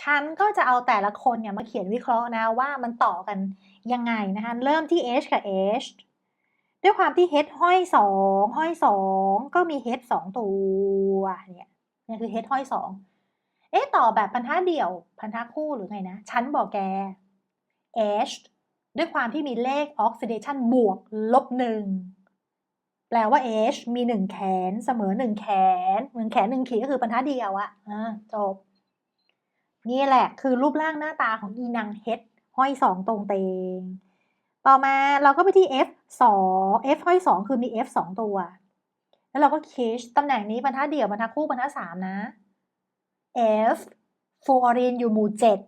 ฉันก็จะเอาแต่ละคนเนี่ยมาเขียนวิเคราะห์นะว่ามันต่อกันยังไงนะคะ เริ่มที่ h กับ h ด้วยความที่ h ห้อยสองห้อยสองก็มี h สองตัวเนี่ยนี่คือ h ห้อยสองเอ๊ะต่อแบบพันธะเดี่ยวพันธะคู่หรือไงนะ ฉันบอกแก h ด้วยความที่มีเลข oxidation บวกลบหนึ่งแปลว่า h มีหนึ่งแขนเสมอหนึ่งแขนหนึ่งแขนหนึ่งขีดก็คือพันธะเดียวอะอะจบ นี่แหละคือรูปร่างหน้าตาของอีนางเฮดห้อยสองตรงเตง ต่อมาเราก็ไปที่ f สอง f ห้อยสองคือมี f สองตัว แล้วเราก็คิชตำแหน่งนี้บรรทัดเดี่ยวบรรทัดคู่บรรทัดสามนะ f ฟลูออรีนอยู่หมู่เจ็ด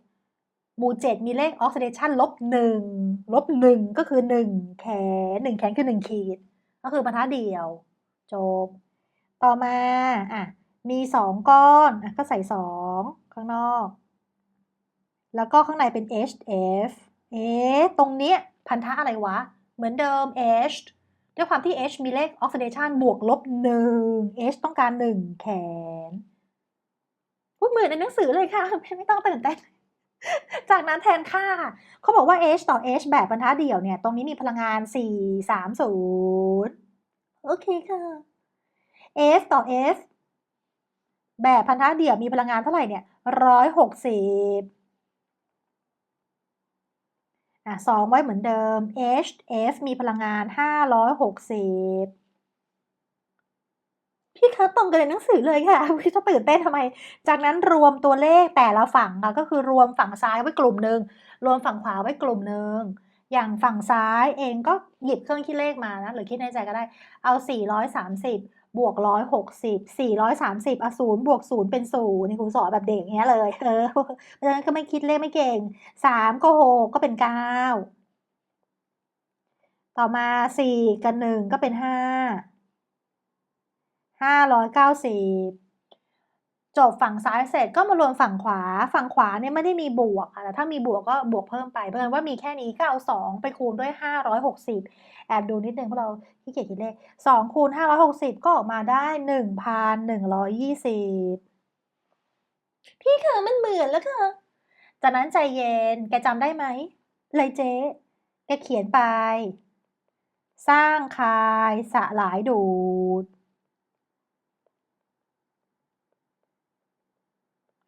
หมู่เจ็ดมีเลขออกซิเดชันลบหนึ่งลบหนึ่งก็คือหนึ่งแขนหนึ่งแขนคือหนึ่งขีด ก็คือบรรทัดเดี่ยว จบ ต่อมาอะมีสองก้อนอะก็ใส่สองข้างนอก แล้วก็ข้างในเป็น HF เอ๊ะตรงเนี้ยพันธะอะไรวะ เหมือนเดิม H ด้วยความที่ H มีเลข oxidation บวกลบหนึ่ง H ต้องการหนึ่งแขนพูดเหมือนในหนังสือเลยค่ะ ไม่ต้องตื่นเต้น จากนั้นแทนค่า เขาบอกว่า H ต่อ H แบบบรรทัดเดี่ยวเนี่ย ตรงนี้มีพลังงาน 4 3 0 โอเคค่ะ F ต่อ F แบบพันธะเดี่ยวมีพลังงานเท่าไหร่เนี่ยร้ อยหกสิบอะสองไว้เหมือนเดิม H F มีพลังงานห้าร้อยหกสิบพี่คะตรงกันในหนังสือเลยค่ะพี่จะตื่นเต้นทำไม จากนั้นรวมตัวเลขแต่ละฝั่งค่ะก็คือรวมฝั่งซ้ายไว้กลุ่มหนึ่งรวมฝั่งขวาไว้กลุ่มหนึ่งอย่างฝั่งซ้ายเองก็หยิบเครื่องคิดเลขมานะหรือคิดในใจก็ได้เอา 430 บวกร้อยหกสิบสี่ร้อยสามสิบอ่ศูนย์บวกศูนย์เป็นศูนย์นี่ครูสอนแบบเด็กเงี้ยเลยเออเพราะฉะนั้นก็ไม่คิดเลขไม่เก่งสามก็หกก็เป็นเก้าต่อมาสี่กับหนึ่งก็เป็นห้าห้าร้อยเก้าสิบ จบฝั่งซ้ายเสร็จก็มารวมฝั่งขวา ฝั่งขวาเนี่ยไม่ได้มีบวกค่ะแต่ถ้ามีบวกก็บวกเพิ่มไป เพิ่มว่ามีแค่นี้ก็เอา 2 ไปคูณด้วย 560 แอบดูนิดนึงเพราะเราขี้เกียจคิดเลข 2 คูณ 560 ก็ออกมาได้ 1,120 พี่คะมันเหมือนแล้วค่ะจากนั้นใจเย็น แกจำได้ไหม เลยเจ๊ แกเขียนไป สร้างคายสะหลายดูด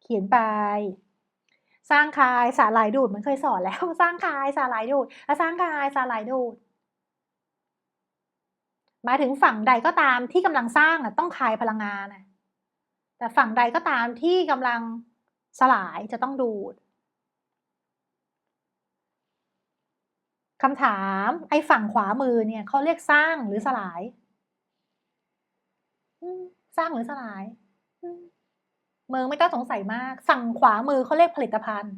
เขียนไป สร้างคายสาหร่ายดูดมันเคยสอนแล้ว สร้างคายสาหร่ายดูดแล้วสร้างคายสาหร่ายดูดหมายถึงฝั่งใดก็ตามที่กำลังสร้างต้องคายพลังงานแต่ฝั่งใดก็ตามที่กำลังสลายจะต้องดูดคำถามไอ้ฝั่งขวามือเนี่ยเขาเรียกสร้างหรือสลาย สร้างหรือสลาย มเมืองไม่ต้องสงสัยมาก ฝั่งขวามือเขาเรียกผลิตภัณฑ์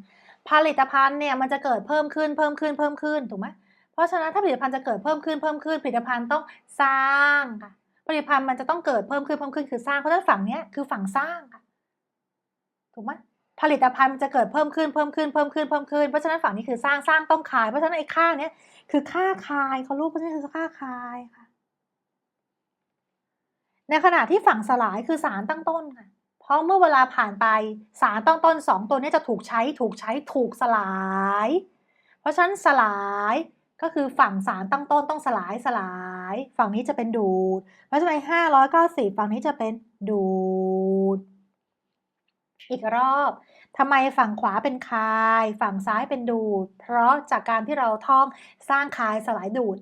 ผลิตภัณฑ์เนี่ยมันจะเกิดเพิ่มขึ้นเพิ่มขึ้นเพิ่มขึ้นถูกไหมเพราะฉะนั้นถ้าผลิตภัณฑ์จะเกิดเพิ่มขึ้นเพิ่มขึ้นผลิตภัณฑ์ต้องสร้างค่ะผลิตภัณฑ์มันจะต้องเกิดเพิ่มขึ้นเพิ่มขึ้นคือสร้างเพราะฉะนั้นฝั่งเนี้ยคือฝั่งสร้างค่ะถูกไหมผลิตภัณฑ์มันจะเกิดเพิ่มขึ้นเพิ่มขึ้นเพิ่มขึ้นเพิ่มขึ้นเพราะฉะนั้นฝั่งนี้คือสร้างสร้างต้องขาย เพราะฉะนั้นไอ้ค่าเนี้ยคือค่าคายเขารู้เพราะฉะนั้นคือค่าคายค่ะ ในขณะที่ฝั่งสลายคือสารตั้งต้นค่ะ ราะเมื่อเวลาผ่านไปสารตั้งต้นสองตัวนี้จะถูกใช้ถูกใช้ถูกสลาย เพราะฉะนั้นสลายก็คือฝั่งสารตั้งต้นต้องสลายสลาย ฝั่งนี้จะเป็นดูด เพราะฉะนั้นห้าร้อยเก้าสิบฝั่งนี้จะเป็นดูด อีกรอบทำไมฝั่งขวาเป็นคาย ฝั่งซ้ายเป็นดูด เพราะจากการที่เราท่องสร้างคายสลายดูด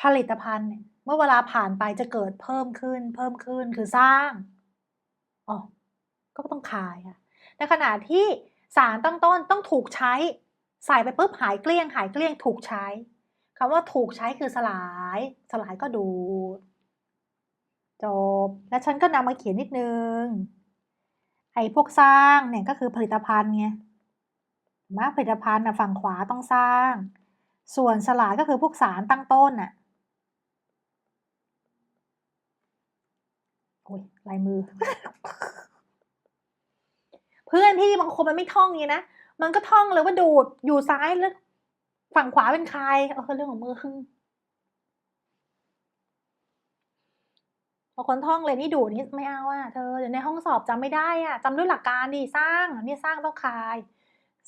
ผลิตภัณฑ์ เมื่อเวลาผ่านไปจะเกิดเพิ่มขึ้น เพิ่มขึ้นคือสร้าง อ๋อก็ต้องคายค่ะในขณะที่สารตั้งต้นต้องถูกใช้ใส่ไปปุ๊บหายเกลี้ยง หายเกลี้ยงถูกใช้คำว่าถูกใช้คือสลาย สลายก็ดูดจบ แล้วฉันก็นำมาเขียนนิดนึง ไอ้พวกสร้างเนี่ยก็คือผลิตภัณฑ์ไงมาผลิตภัณฑ์นะฝั่งขวาต้องสร้าง ส่วนสลายก็คือพวกสารตั้งต้นน่ะ โอ้ยลายมือ เพื่อนพี่บางคนมันไม่ท่องอย่างนี้นะ มันก็ท่องเลยว่าดูดอยู่ซ้ายแล้วฝั่งขวาเป็นใครเออเรื่องของมือบางคนท่องเลยนี่ดูดนี่ไม่เอาอะเธอเดี๋ยวในห้องสอบจำไม่ได้อะจำด้วยหลักการดิสร้างเนี่ยสร้างต้องคาย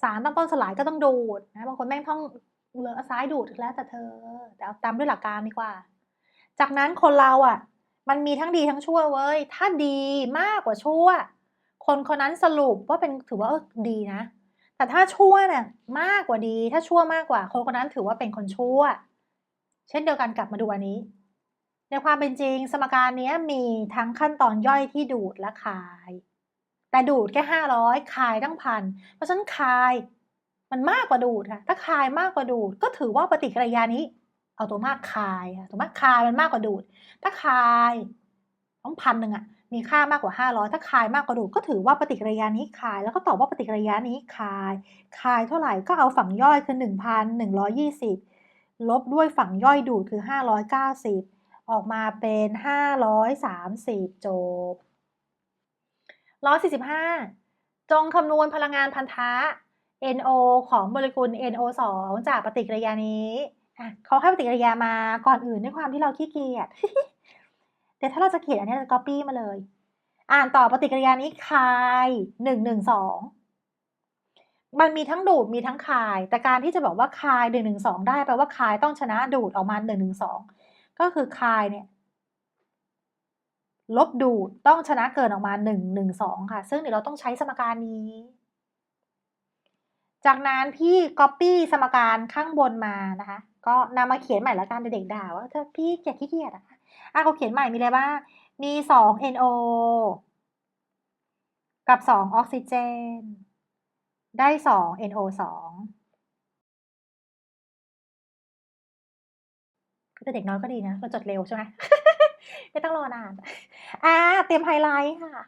สารตั้งต้นสลายก็ต้องดูดนะบางคนแม่งท่องเลอะซ้ายดูดแล้วแต่เธอ แต่เอาตามด้วยหลักการดีกว่า จากนั้นคนเราอะ มันมีทั้งดีทั้งชั่วเว้ย ถ้าดีมากกว่าชั่ว คนคนนั้นสรุปว่าเป็นถือว่าเออดีนะ แต่ถ้าชั่วเนี่ยมากกว่าดี ถ้าชั่วมากกว่า คนคนนั้นถือว่าเป็นคนชั่ว เช่นเดียวกันกลับมาดูอันนี้ ในความเป็นจริงสมการนี้มีทั้งขั้นตอนย่อยที่ดูดและคาย แต่ดูดแค่ห้าร้อยคายตั้งพัน เพราะฉะนั้นคายมันมากกว่าดูดค่ะ ถ้าคายมากกว่าดูดก็ถือว่าปฏิกิริยานี้ เอาตัวมากคายค่ะตัวมากคายมันมากกว่าดูด ถ้าคายต้องพันหนึ่งอะมีค่ามากกว่าห้าร้อยถ้าคายมากกว่าดูดก็ถือว่าปฏิกิริยานี้คาย แล้วก็ตอบว่าปฏิกิริยานี้คาย คายเท่าไหร่ก็เอาฝั่งย่อยคือหนึ่งพันหนึ่งร้อยี่สิบลบด้วยฝั่งย่อยดูดคือห้าร้อยเก้าสิบออกมาเป็นห้าร้อยสามสิบจบร้อยสี่สิบห้าจงคำนวณพลังงานพันธะ NO ของโมเลกุล NO2 จากปฏิกิริยานี้ เขาให้ปฏิกิริยามาก่อนอื่นด้วยความที่เราขี้เกียจเดี๋ยวถ้าเราจะเขียนอันนี้เราจะ copy มาเลย อ่านต่อปฏิกิริยานี้คายหนึ่งหนึ่งสองมันมีทั้งดูดมีทั้งคาย แต่การที่จะบอกว่าคายหนึ่งหนึ่งสองได้แปลว่าคายต้องชนะดูดออกมาหนึ่งหนึ่งสองก็คือคายเนี่ย ลบดูดต้องชนะเกินออกมาหนึ่งหนึ่งสองค่ะ ซึ่งเดี๋ยวเราต้องใช้สมการนี้ จากนั้นพี่ copy สมการข้างบนมานะคะ ก็นำมาเขียนใหม่ละกันเด็กๆด่าว่าเธอพี่เกียจขี้เกียจอะอะเขาเขียนใหม่มีอะไรบ้างมีสอง NO กับสองออกซิเจน ได้สอง NO สองแต่เด็กน้อยก็ดีนะเราจดเร็วใช่ไหมไม่ต้องรอนานอ่าเตรียมไฮไลท์ค่ะ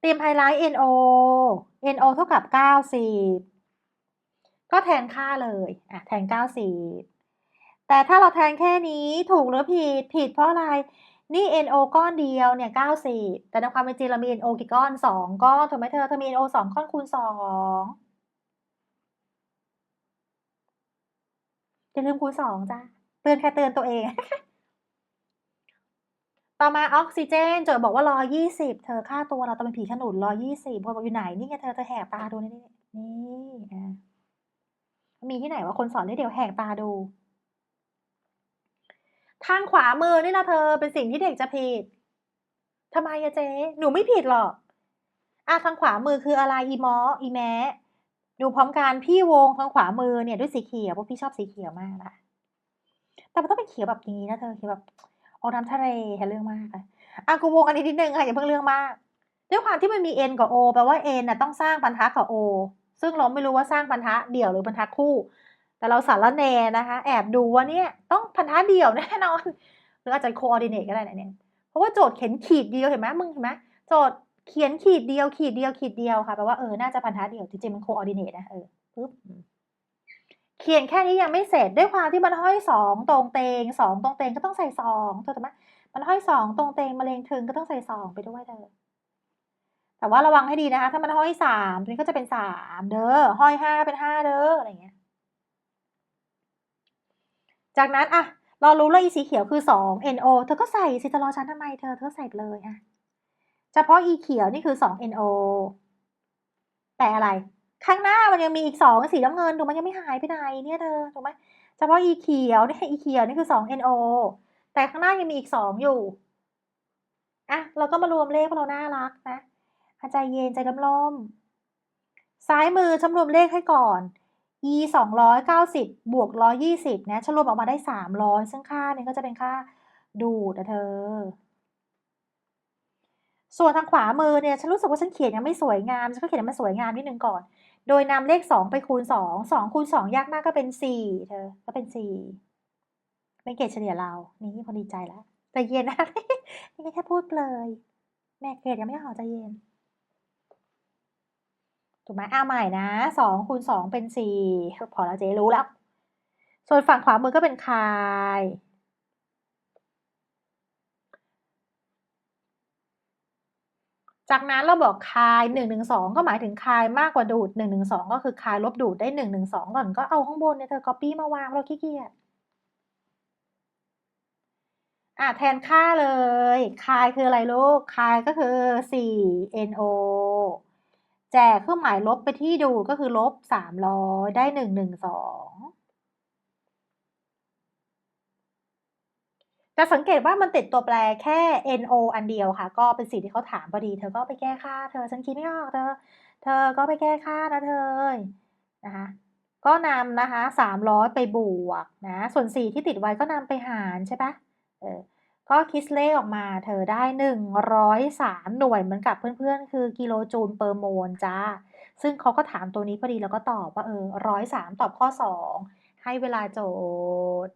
เตรียมไฮไลท์ NO NO เท่ากับ 90 ก็แทนค่าเลยอะแทน90แต่ถ้าเราแทนแค่นี้ถูกหรือผิดผิดเพราะอะไร นี่ NO ก้อนเดียวเนี่ย 90 แต่ในความเป็นจริงเรามี NO กี่ก้อน 2 ก้อนถูกไหมเธอเธอมี NO 2 ก้อนคูณ2อย่าลืมคูณ 2 จ้ะเตือนแค่เตือนตัวเอง ต่อมาออกซิเจนโจทย์บอกว่า120 เธอค่าตัวเราต้องเป็นผีขนุน120พอบอกอยู่ไหน นี่ไงเธอเธอแหกตาดูนี่นี่อ่า มีที่ไหนว่าคนสอนได้เดี๋ยวแหกตาดู ทางขวามือนี่ละเธอเป็นสิ่งที่เด็กจะผิดทำไมอะเจ๊หนูไม่ผิดหรอกอะทางขวามือคืออะไรอีมออีแม้ดูพร้อมกันพี่วงทางขวามือเนี่ยด้วยสีเขียวเพราะพี่ชอบสีเขียวมากนะแต่มันต้องเป็นเขียวแบบนี้นะเธอเขียวแบบออกน้ำทะเลค่เรื่องมากอะอะกูวงอันนี้นิดนึงค่ะอย่าเพิ่งเรื่องมาก ด้วยความที่มันมี n กับ o แปลว่า n น่ะต้องสร้างพันธะกับ o ซึ่งเราไม่รู้ว่าสร้างพันธะเดี่ยวหรือพันธะคู่ แต่เราสารแนนะคะ แอบดูว่าเนี่ยต้องพันธะเดี่ยวแน่นอน หรืออาจจะโคออดิเนตก็ได้นะเนี่ย เพราะว่าโจทย์เขียนขีดเดียวเห็นไหมมึงเห็นไหมโจทย์เขียนขีดเดียวขีดเดียวขีดเดียวค่ะแปลว่าเออน่าจะพันธะเดี่ยวจริงๆมันโคออดิเนตนะเออปึ๊บเขียนแค่นี้ยังไม่เสร็จด้วยความที่มันห้อยสองตรงเตงสองตรงเตงก็ต้องใส่สองเธอถูกไหมมันห้อยสองตรงเตงมะเร็งถึงก็ต้องใส่สองไปด้วยเธอ แต่ว่าระวังให้ดีนะคะ ถ้ามันห้อยสามตัวนี้ก็จะเป็นสามเด้อห้อยห้าเป็นห้าเด้ออะไรเงี้ย จากนั้นอะเรารู้แล้วอีสีเขียวคือสอง NO เธอก็ใส่สิจะรอฉันทำไมเธอเธอใส่เลยอะเฉพาะอีเขียวนี่คือสอง NO แต่อะไร ข้างหน้ามันยังมีอีกสองสีน้ำเงินถูกไหมยังไม่หายไปไหนเนี่ยเธอถูกไหมเฉพาะอีเขียวเนี่ยอีเขียวนี่คือสอง NO แต่ข้างหน้ายังมีอีกสองอยู่อะเราก็มารวมเลขเพราะเราน่ารักนะ ใจเย็นใจล่มๆซ้ายมือฉันรวมเลขให้ก่อน e สองร้อยเก้าสิบบวกร้อยี่สิบนะฉันรวมออกมาได้สามร้อยซึ่งค่านี้ก็จะเป็นค่าดูดนะเธอ ส่วนทางขวามือเนี่ยฉันรู้สึกว่าฉันเขียนยังไม่สวยงามฉันก็เขียนให้มันสวยงามนิดนึงก่อน โดยนำเลขสองไปคูณสองสองคูณสองยากมากก็เป็นสี่เธอ ก็เป็นสี่เป็นเกรดเฉลี่ยเรา นี่พอดีใจแล้วใจเย็นนะนี่แค่พูดเลย แม่เกรดยังไม่ออใจเย็น ถูกไหมอ่าใหม่นะสองคูณสองเป็นสี่พอแล้วเจ๊รู้แล้ว ส่วนฝั่งขวามือก็เป็นคายจากนั้นเราบอกคายหนึ่งหนึ่งสองก็หมายถึงคายมากกว่าดูดหนึ่งหนึ่งสองก็คือคายลบดูดได้หนึ่งหนึ่งสองก่อนก็เอาข้างบนเนี่ยเธอ copy มาวางเราขี้เกียจอะแทนค่าเลย คายคืออะไรลูก คายก็คือ 4 NO จกเครื่องหมายลบไปที่ดูก็คือลบ300ได้112จะสังเกตว่ามันติดตัวแปรแค่ NO อันเดียวค่ะ ก็เป็นสิ่งที่เขาถามพอดี เธอก็ไปแก้ค่า เธอฉันคิดไม่ออกเธอ เธอก็ไปแก้ค่านะเธอนะคะ ก็นำนะคะ300ไปบวกนะ ส่วน4ที่ติดไว้ก็นำไปหารใช่ปะเออ ก็คิดเลขออกมาเธอได้ 103 หน่วยเหมือนกับเพื่อนๆ คือกิโลจูลเปอร์โมลจ้า ซึ่งเขาก็ถามตัวนี้พอดีแล้วก็ตอบว่าเออ103ตอบข้อ 2 ให้เวลาโจทย์